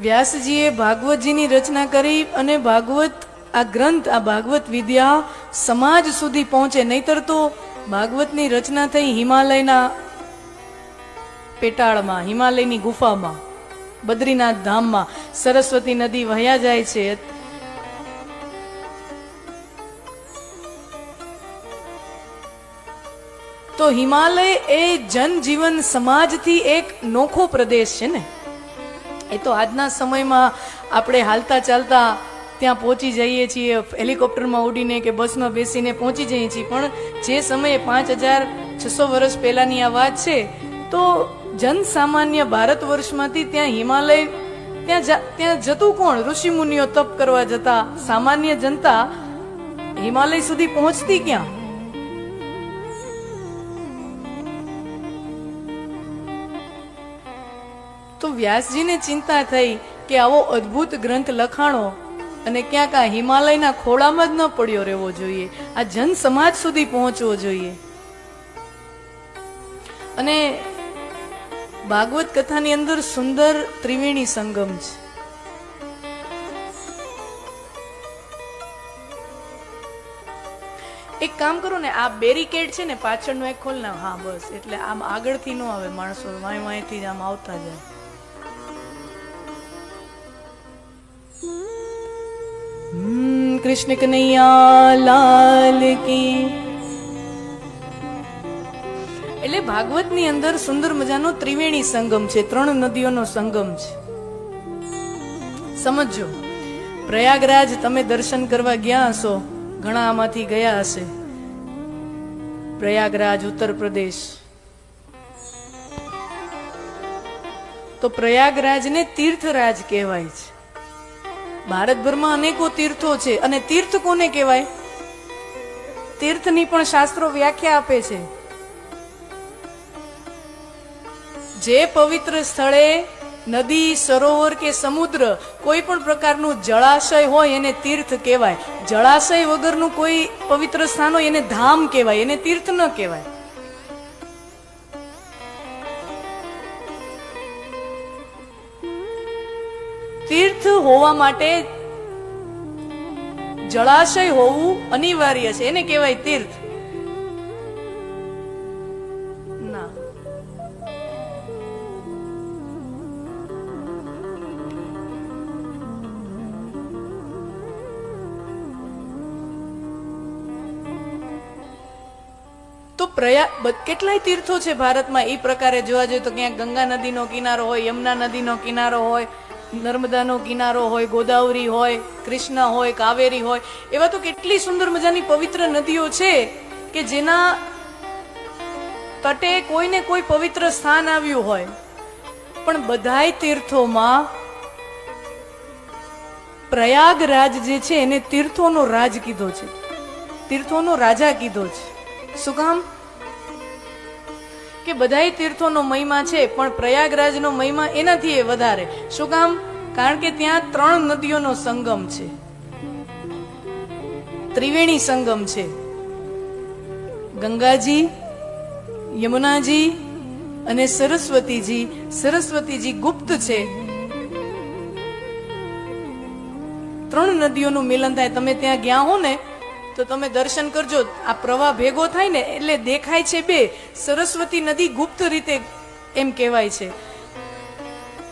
વ્યાસજીએ ભાગવતજીની રચના કરી અને ભાગવત, આ ગ્રંથ, આ ભાગવત વિદ્યા સમાજ સુધી પહોંચે. નહીતર તો ભાગવતની રચના થઈ હિમાલયના પેટાળમાં, હિમાલયની ગુફામાં, બદ્રીનાથ ધામમાં. સરસ્વતી નદી વહ્યા જાય છે. તો હિમાલય એ જનજીવન સમાજથી એક નોખો પ્રદેશ છે ને? એ તો આજના સમયમાં આપણે હાલતા ચાલતા ત્યાં પહોંચી જઈએ છીએ, હેલિકોપ્ટરમાં ઉડીને કે બસમાં બેસીને પહોંચી જઈએ છીએ. પણ જે સમયે પાંચ હજાર છસો વર્ષ પહેલાની આ વાત છે, તો જન સામાન્ય ભારત વર્ષમાંથી ત્યાં હિમાલય, ત્યાં ત્યાં જતું કોણ? ઋષિ મુનિઓ તપ કરવા જતા સામાન્ય જનતા હિમાલય સુધી પહોંચતી ક્યાં? તો વ્યાસજીને ચિંતા થઈ કે આવો અદ્ભુત ગ્રંથ લખાણો અને ક્યાંક આ હિમાલયના ખોળામાં જ ન પડ્યો રહેવો જોઈએ, આ જન સમાજ સુધી પહોંચવો જોઈએ. અને ભાગવત કથાની અંદર સુંદર ત્રિવેણી સંગમ છે. એક કામ કરો ને, આ બેરિકેડ છે ને, પાછળનો એક ખોલ ને હા, બસ, એટલે આમ આગળથી ન આવે, માણસો વાય વાયથી જ આમ આવતા જાય. કૃષ્ણ કનૈયા લાલ કી એટલે ભાગવતની અંદર સુંદર મજાનો ત્રિવેણી સંગમ છે, ત્રણ નદીઓનો સંગમ છે. સમજો પ્રયાગરાજ તમે દર્શન કરવા ગયા હશો, ઘણા આમાંથી ગયા હશે. પ્રયાગરાજ, ઉત્તર પ્રદેશ. તો પ્રયાગરાજને તીર્થરાજ કહેવાય છે. ભારતભરમાં અનેકો તીર્થો છે અને તીર્થ કોને કહેવાય? તીર્થની પણ શાસ્ત્રો વ્યાખ્યા આપે છે. જે પવિત્ર સ્થળે નદી, સરોવર કે સમુદ્ર કોઈ પણ પ્રકારનું જળાશય હોય એને તીર્થ કહેવાય. જળાશય વગરનું કોઈ પવિત્ર સ્થાન હોય એને ધામ કહેવાય. એને તીર્થ ન કહેવાય. તીર્થ હોવા માટે જળાશય હોવું અનિવાર્ય છે. એને કહેવાય તીર્થ. તો પ્રયા કેટલાય તીર્થો છે ભારતમાં? એ પ્રકારે જોવા જોઈએ તો ક્યાંક ગંગા નદીનો કિનારો હોય, યમુના નદીનો કિનારો હોય નર્મદાનો કિનારો હોય, ગોદાવરી હોય, કૃષ્ણ હોય, કાવેરી હોય, એવા તો કેટલી સુંદર મજાની પવિત્ર નદીઓ છે કે જેના તટે કોઈને કોઈ પવિત્ર સ્થાન આવ્યું હોય. પણ બધાય તીર્થોમાં પ્રયાગરાજ જે છે એને તીર્થોનો રાજ કીધો છે. તીર્થોનો રાજા કીધો છે. શું કામ? કે બધાય તીર્થોનો મહિમા છે, પણ પ્રયાગરાજનો મહિમા એનાથી એ વધારે. શું કામ? કારણ કે ત્યાં ત્રણ નદીઓનો સંગમ છે. ત્રિવેણી સંગમ છે. ગંગાજી, યમુનાજી અને સરસ્વતીજી. સરસ્વતીજી ગુપ્ત છે. ત્રણ નદીઓનું મિલન થાય. તમે ત્યાં ગયા હો ને તો તમે દર્શન કરજો. આ પ્રવાહ ભેગો થાય ને એટલે દેખાય છે બે. સરસ્વતી નદી ગુપ્ત રીતે એમ કહેવાય છે.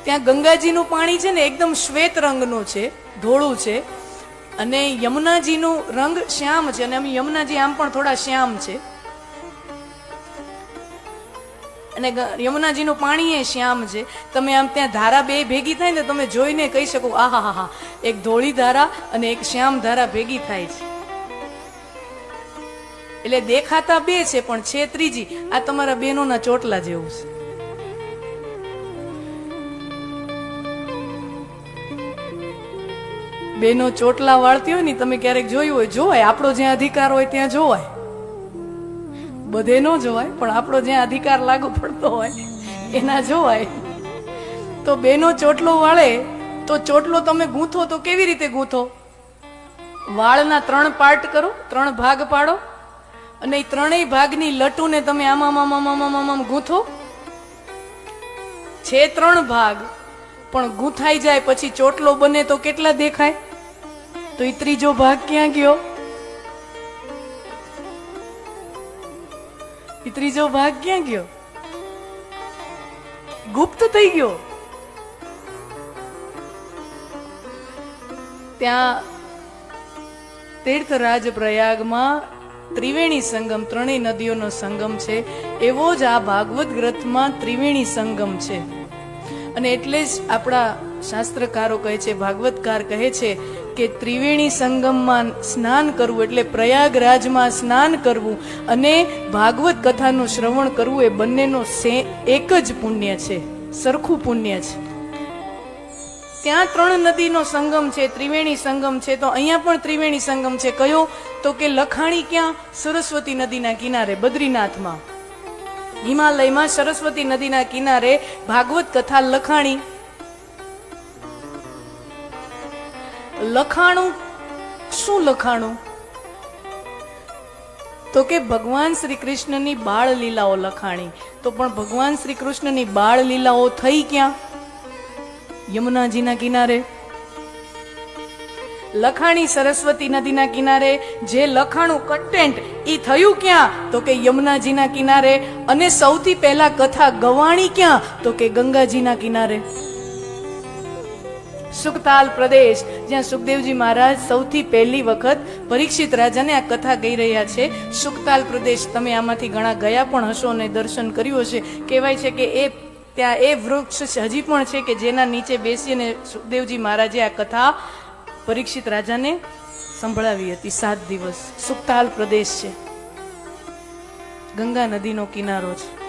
ત્યાં ગંગાજીનું પાણી છે ને એકદમ શ્વેત રંગનું છે, ધોળું છે. અને યમુનાજીનું રંગ શ્યામ છે અને આમ યમુનાજી આમ પણ થોડા શ્યામ છે. અને યમુનાજીનું પાણી એ શ્યામ છે. તમે આમ ત્યાં ધારા બે ભેગી થાય ને તમે જોઈને કહી શકો આહા હા હા એક ધોળી ધારા અને એક શ્યામ ધારા ભેગી થાય છે. એટલે દેખાતા બે છે, પણ છે ત્રીજી. આ તમારા બેનોના ચોટલા જેવું છે. બેનો ચોટલા વાળતી હોય ને, તમે ક્યારેક જોયું હોય, જોવાય. આપણો જ્યાં અધિકાર હોય ત્યાં જોવાય. બધે ન જોવાય, પણ આપણો જ્યાં અધિકાર લાગુ પડતો હોય, એના જોવાય. તો બેનો ચોટલો વાળે, તો ચોટલો તમે ગૂંથો તો કેવી રીતે ગૂંથો? વાળના ત્રણ પાર્ટ કરો, ત્રણ ભાગ પાડો અને એ ત્રણેય ભાગની લટુને તમે આમાં આમાં આમાં આમાં ગૂંથો? છે ત્રણ ભાગ, પણ ગૂંથાઈ જાય પછી ચોટલો બને તો કેટલા દેખાય? તો એ ત્રીજો ભાગ ક્યાં ગયો? એ ત્રીજો ભાગ ક્યાં ગયો? ગુપ્ત થઈ ગયો. ત્યાં તીર્થરાજ પ્રયાગમાં ત્રિવેણી સંગમ ત્રણેય નદીઓનો સંગમ છે. એવો જ આ ભાગવત ગ્રંથમાં ત્રિવેણી સંગમ છે. અને એટલે જ આપણા શાસ્ત્રકારો કહે છે, ભાગવતકાર કહે છે કે ત્રિવેણી સંગમમાં સ્નાન કરવું એટલે પ્રયાગરાજમાં સ્નાન કરવું અને ભાગવત કથાનું શ્રવણ કરવું એ બંનેનો એક જ પુણ્ય છે, સરખું પુણ્ય છે. ત્યાં ત્રણ નદીનો સંગમ છે, ત્રિવેણી સંગમ છે, તો અહીંયા પણ ત્રિવેણી સંગમ છે. કયો? તો કે લખાણી ક્યાં? સરસ્વતી નદીના કિનારે, બદ્રીનાથમાં. હિમાલયમાં સરસ્વતી નદીના કિનારે ભાગવત કથા લખાણી. લખાણું? શું લખાણું? તો કે ભગવાન શ્રી કૃષ્ણની બાળ લીલાઓ લખાણી. તો પણ ભગવાન શ્રી કૃષ્ણની બાળ લીલાઓ થઈ ક્યાં? યમુનાજીના કિનારે. લખાણી સરસ્વતી નદીના કિનારે, જે લખાણું કન્ટેન્ટ ઈ થયું ક્યાં? તો કે યમુનાજીના કિનારે અને સૌથી પહેલા કથા ગવાણી ક્યાં? તો કે ગંગાજીના કિનારે. સુખતાલ પ્રદેશ, જ્યાં સુખદેવજી મહારાજ સૌથી પહેલી વખત પરીક્ષિત રાજાને આ કથા કહી રહ્યા છે. સુખતાલ પ્રદેશ, તમે આમાંથી ઘણા ગયા પણ હશો અને દર્શન કર્યું હશે. કહેવાય છે કે એ ત્યાં એ વૃક્ષ હજી પણ છે કે જેના નીચે બેસીને સુખદેવજી મહારાજે આ કથા પરીક્ષિત રાજાને સંભળાવી હતી. સાત દિવસ. સુખતાલ પ્રદેશ છે. ગંગા નદીનો કિનારો છે.